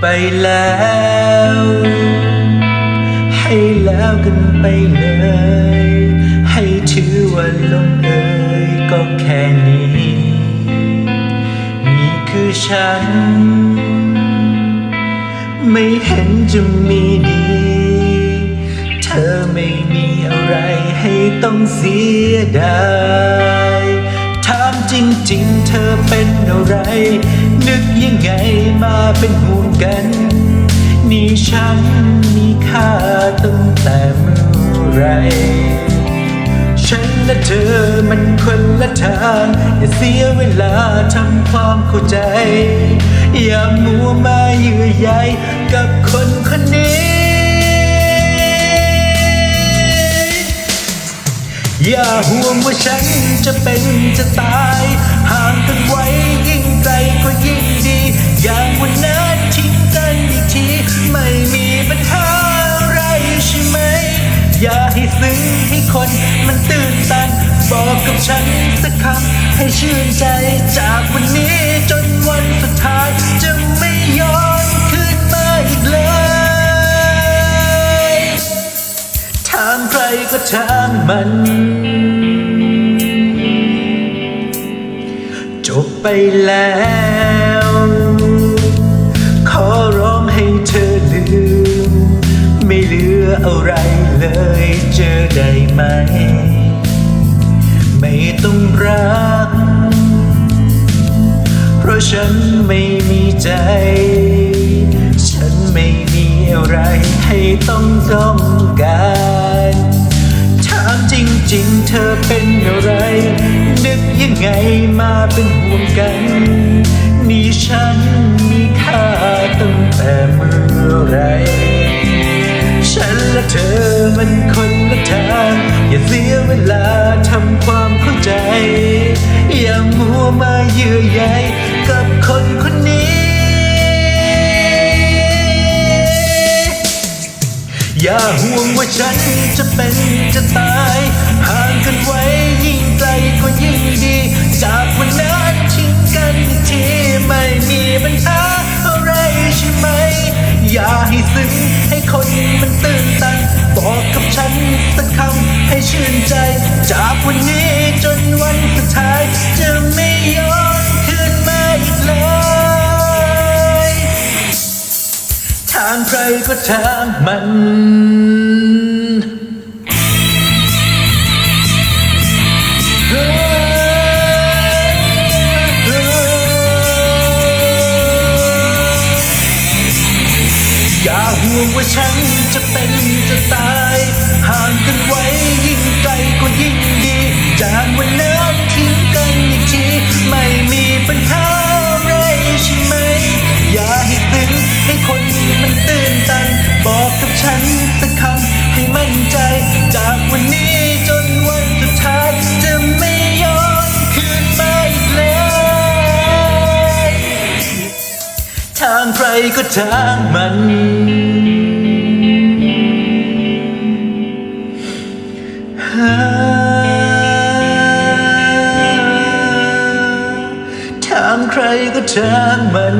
ไปแล้ว ให้แล้วกันไปเลย ให้ถือว่าลงเอยก็แค่นี้ นี่คือฉัน ไม่เห็นจะมีดี เธอไม่มีอะไรให้ต้องเสียดาย ถามจริงๆ เธอเป็นอะไร นึกยังไงมาเป็นห่วงกัน นี่ฉันมีค่าตั้งแต่เมื่อไร ฉันและเธอมันคนละทาง อย่าเสียเวลาทำความเข้าใจ อย่ามัวมาเยื่อใยกับคนคนนี้อย่าห่วงว่าฉันจะเป็นจะตายห่างกัน ยิ่งดี อย่างวันนั้นทิ้งกันอีกที ไม่มีปัญหาอะไรใช่ไหม อย่าให้ซึ้งให้คนมันตื่นตัน บอกกับฉันสักคำให้ชื่นใจ จากวันนี้จนวันสุดท้ายจะไม่ย้อนคืนมาอีกเลยทางใครก็ทางมัน ไปแล้ว ขอร้องให้เธอลืม ไม่เหลืออะไรเลยเจอได้ไหม ไม่ต้องรัก เพราะฉันไม่มีใจ ฉันไม่มีอะไรให้ต้องต้องการ ถามจริงๆ เธอเป็นอะไร นึกยังไงมาเป็นห่วงกัน นี่ฉันมีค่าตั้งแต่เมื่อไร ฉันและเธอมันคนละทาง อย่าเสียเวลาทำความเข้าใจ อย่ามัวมาเยื่อใยกับคนคนนี้ อย่าห่วงว่าฉันจะเป็น ซึ้งให้คนมันตื่นตันบอกกับฉันสักคำให้ชื่นใจ จากวันนี้จนวันสุดท้าย จะไม่ย้อนคืนมาอีกเลยทางใครก็ทางมัน ว่าฉันจะเป็นจะตาย ห่างกันไว้ยิ่งไกลก็ยิ่งดี จากวันนั้นทิ้งกันอีกที ไม่มีปัญหาอะไรใช่ไหม อย่าให้ตึงให้คนมันตื่นตัน บอกกับฉันสักคำให้มั่นใจ จากวันนี้จนวันสุดท้าย จะไม่ย้อนคืนมาอีกเลยทางใครก็ทางมัน ก็ช่างมัน